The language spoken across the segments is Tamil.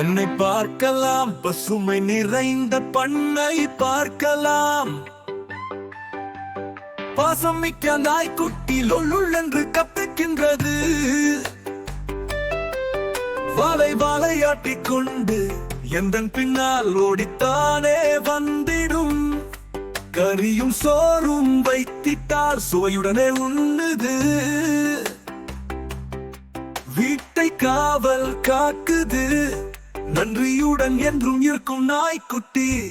உன்னை பார்க்கலாம் பசுமை நிறைந்த பண்ணை பார்க்கலாம். பாசம் மிக்க நாய்க்குட்டி லொள்ளுள் என்று கத்துக்கின்றது. வாழை வாழையாட்டிக் கொண்டு எந்தன் பின்னால் ஓடித்தானே வந்திடும். கரியும் சோறும் வைத்திட்டால் சுவையுடனே உண்ணுது. வீட்டை காவல் காக்குது. நன்றியுடன் என்றும் இருக்கும் நாய்க்குட்டி.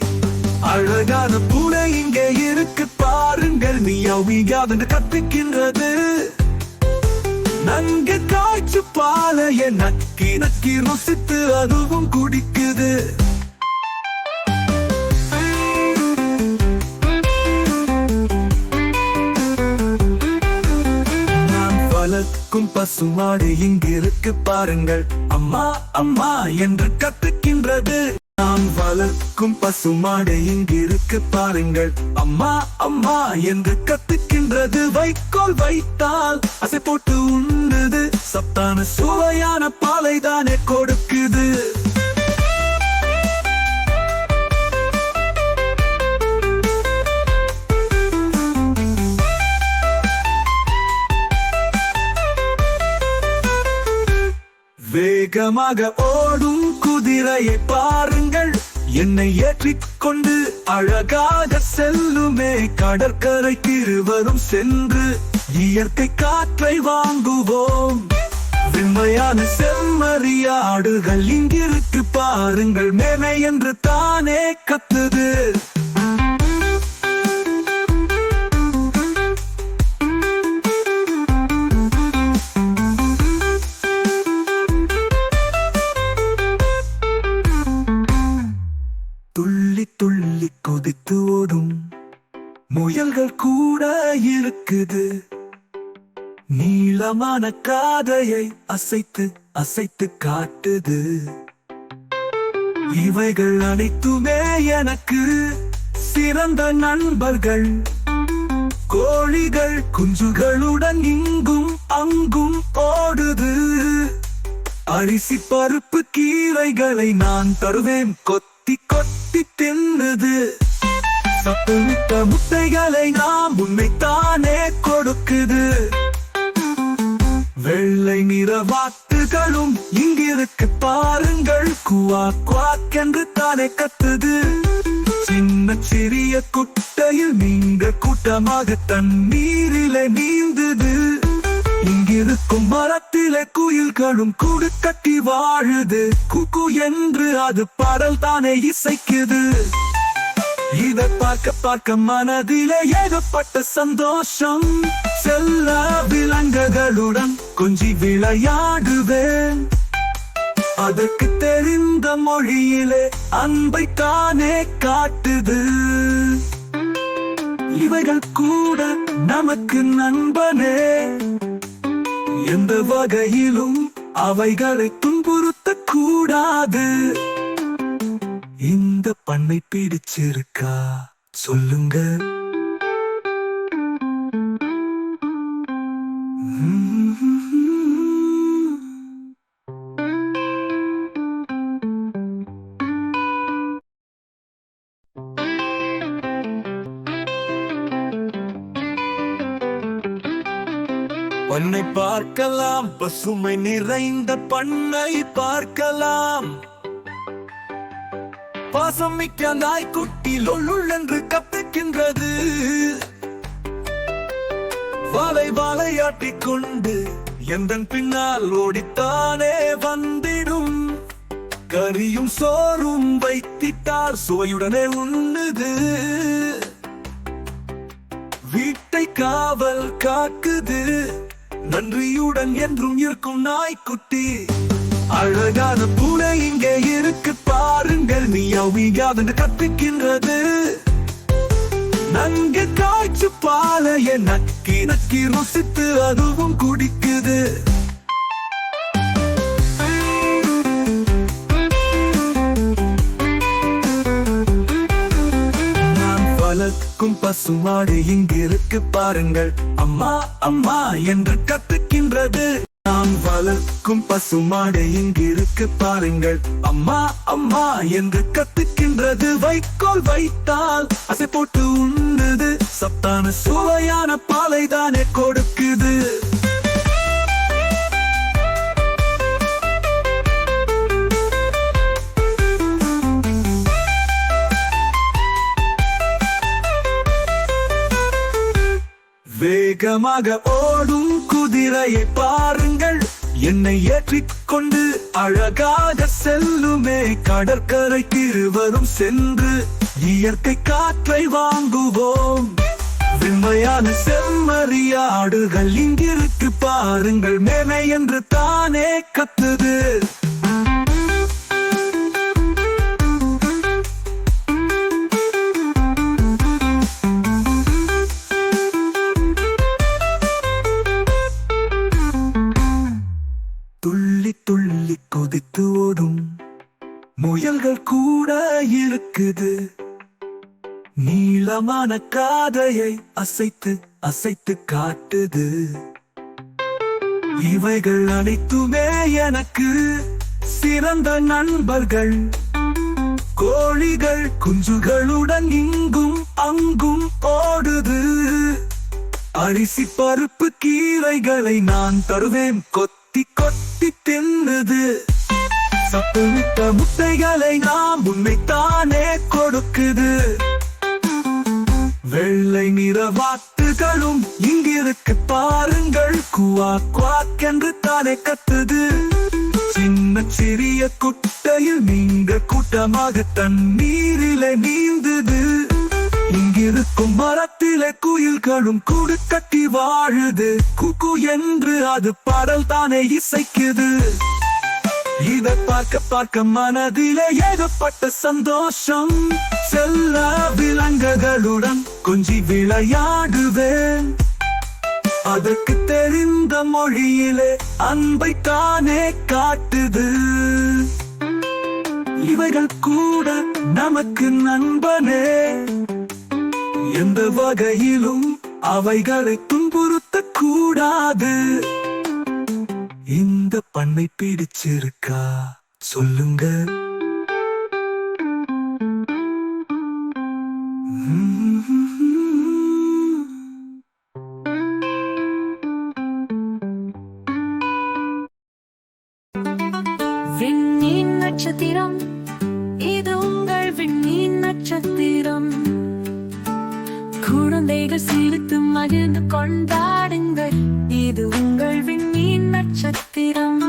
அழகான பூனை இங்கே இருக்கு பாருங்கள் மியாவியாதென்று கத்துக்கின்றது நன்கு காய்ச்சு பாலைய நக்கி நக்கி ருசித்து அதுவும் குடிக்குது. வளர்க்கும் பசுமாடு இங்கிருக்கு பாருங்கள். அம்மா அம்மா என்று கத்துக்கின்றது. நாம் வளர்க்கும் பசுமாடு இங்கிருக்கு பாருங்கள். அம்மா அம்மா என்று கத்துக்கின்றது. வைக்கோல் வைத்தால் அசை போட்டு உண்ணுது. சத்தான சுவையான பாலை தானே வேகமாக ஓடும் குதிரையை பாருங்கள். என்னை ஏற்றிக்கொண்டு அழகாக செல்லுமே. கடற்கரைக்கு இருவரும் சென்று இயற்கை காற்றை வாங்குவோம். வெண்மையான செம்மறியாடுகள் இங்கிருக்கு பாருங்கள். மேலே என்று தானே கத்துது. கேக்குது நீளமான காதையை அசைத்து அசைத்து காட்டுது. இவைகள் அனைத்துமே எனக்கு சிறந்த நண்பர்கள். கோழிகள் குஞ்சுகளுடன் இங்கும் அங்கும் ஓடுது. அரிசி பருப்பு கீரைகளை நான் தருவேன். கொத்தி கொத்தி தின்னுது. சத்துமிக்க முட்டைகளை நாம் உண்மைத்தானே கொடுக்குது. வெள்ளை நிற வாத்துகளும் இங்கிருக்கு பாருங்கள். குவா குவாக் என்று தானே கத்துது. சின்ன சிறிய குட்டையில் நீங்க கூட்டமாக தண்ணீரிலே நீந்துது. இங்கிருக்கும் மரத்திலே குயில்களும் கூடு கட்டி வாழுது. குக்கு என்று அது பாடல் தானே இசைக்குது. இதை பார்க்க பார்க்க மனதில ஏகப்பட்ட சந்தோஷம். செல்ல விலங்குகளுடன் கொஞ்சி விளையாடுவேன் அதற்கு தெரிந்த மொழியிலே அன்பை தானே காட்டுது. இவைகள் கூட நமக்கு நண்பனே. எந்த வகையிலும் அவைகளை துன்புறுத்த கூடாது இந்த பண்ணை பிடிச்சிருக்கா? சொல்லுங்க. உன்னை பார்க்கலாம் பசுமை நிறைந்த பண்ணை பார்க்கலாம். பாசம் மிக்க நாய்க்குட்டி லொள்ளுள் என்று கத்துக்கின்றது. வாழை வாழையாட்டிக் கொண்டு எந்தன் பின்னால் ஓடித்தானே வந்திடும். கரியும் சோறும் வைத்திட்டால் சுவையுடனே உண்ணுது. வீட்டை காவல் காக்குது. நன்றியுடன் என்றும் இருக்கும் நாய்க்குட்டி. அழகான பூனை இங்கே இருக்கு பாருங்கள். மியாவியாதென்று கத்துக்கின்றது நன்கு காய்ச்சு பாலைய நக்கி நக்கி ருசித்து அதுவும் குடிக்குது. வளர்க்கும் பசுமாடு இங்கிருக்கு பாருங்கள். அம்மா அம்மா என்று கத்துக்கின்றது நாம் வளர்க்கும் பசுமாடு இங்கிருக்கு பாருங்கள். அம்மா அம்மா என்று கத்துக்கின்றது வைக்கோல் வைத்தால். அசை போட்டு உண்ணுது சத்தான சுவையான பாலை தானே கொடுக்குது. வேகமாக ஓடும் குதிரையை பாருங்கள். என்னை ஏற்றிக்கொண்டு அழகாக செல்லுமே. கடற்கரைக்கு இருவரும் சென்று இயற்கை காற்றை வாங்குவோம். வெண்மையான செம்மறியாடுகள் இங்கிருக்கு பாருங்கள். மேலே என்று தானே கத்துது. கொதித்து ஓடும். முயல்கள் கூட இருக்குது நீளமான காதையை அசைத்து அசைத்து காட்டுது. இவைகள் அனைத்துமே எனக்கு சிறந்த நண்பர்கள். கோழிகள் குஞ்சுகளுடன் இங்கும் அங்கும் ஓடுது. அரிசி பருப்பு கீரைகளை நான் தருவேன் கொத்தி கொத்தி கொத்தி தின்னுது. சத்துமிக்க முட்டைகளை நாம் உண்மைத்தானே கொடுக்குது. வெள்ளை நிற வாத்துகளும் இங்கிருக்கு பாருங்கள். குவா குவாக் என்று தானே கத்துது. சின்ன சிறிய குட்டையில் நீங்க கூட்டமாக தண்ணீரில நீந்துது. இருக்கும் மரத்திலே குயில்களும் கூடு கட்டி வாழுது. குக்கு என்று அது பாடல் தானே இசைக்குது. இதை பார்க்க பார்க்க மனதிலே ஏகப்பட்ட சந்தோஷம். செல்ல விலங்குகளுடன் கொஞ்சி விளையாடுவேன். அதற்கு தெரிந்த மொழியிலே அன்பை தானே காட்டுது. இவைகள் கூட நமக்கு நண்பனே. எந்த வகையிலும் அவைகளை துன்புறுத்த கூடாது இந்த பண்ணை பிடிச்சிருக்கா? சொல்லுங்க. விண்மீன் நட்சத்திரம் இது உங்கள் விண்மீன் நட்சத்திரம். குழந்தைகள் சிரித்து மகிழ்ந்து கொண்டாடுங்கள். இது உங்கள் விண்மீன் நட்சத்திரம்.